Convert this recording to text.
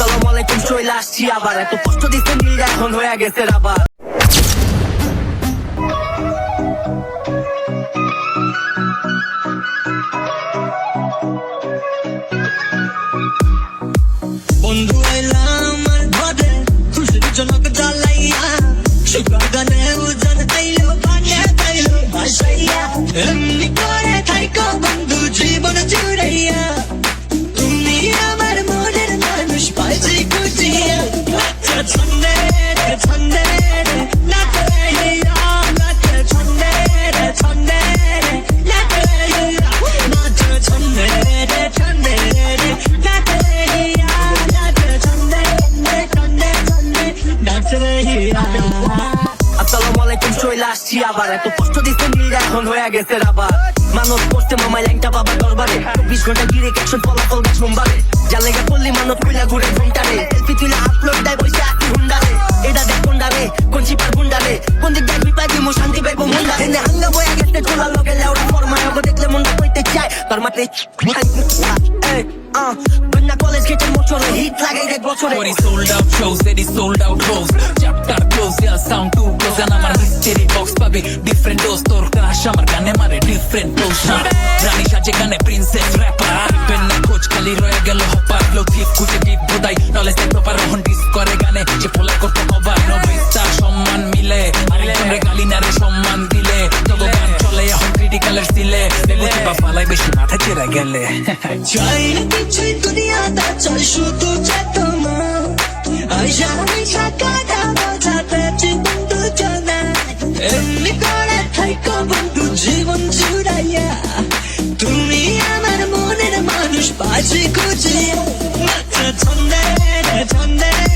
আসসালামু আলাইকুম চলে আসছি আবার। এত কষ্ট দিতে নীল এখন হয়ে গেছে আবার। নাচে আসসালামু আলাইকুম, চলে আসছি আবার। এত কষ্ট দিতে নীল এখন হয়ে গেছে আবার মানুষ করতে মামাই ল্যাংটা বাবা দরবারে। চব্বিশ ঘণ্টা গিরে ক্যাপশন ফলাফল গাছ সোমবারে। যা লেগে পড়লি মানব কইলা ঘুরে ঘুমটারে। সেলফি তুলে আপলোড দেয় বসে আছি হুন্ডারে। এটা দেখ কোনডারে, কোন চিপার গুন্ডারে। কোন দিক দিয়ে বিপাই দিমু, শান্তি পাইবো মুন্ডারে। এনে হাঙ্গা বয়া গেছে খোলা লোকে লেওড়া। ফরমায় দেখলে মনটা কইতে চায়। তোর মাঠে কলেজ মোচরে হিট লাগে এক বছরে। Is sold out rows Chapter close, yeah, sound too আমার box পাবি different dose তোর crush আমার গানে মারে না রানী সাজে গানে princess rapper পেন না খোঁজ খালি রয়ে গেল হপার থিপ খুঁজে ডিপ বোধাই নলেজ দেখ প্রপার রহন ডিস করে গানে যে ফোলা করতে সম্মান মিলে আরেকজন রে গালি না রে সম্মান দিলে গান চলে এখন ক্রিটিক্যালের সিলে দেবো বা ফালাই বেশি মাথা চেরা গেলে চাই না দুনিয়াটা চাই শুধু চেতনা আশা আশা কাটা বোঝাতে জীবন দুজনা এমনি করে থাইকো বন্ধু, জীবন তুমি আমার মনের মানুষ পাশে খুঁজে মাত্র ছন্দে ছন্দে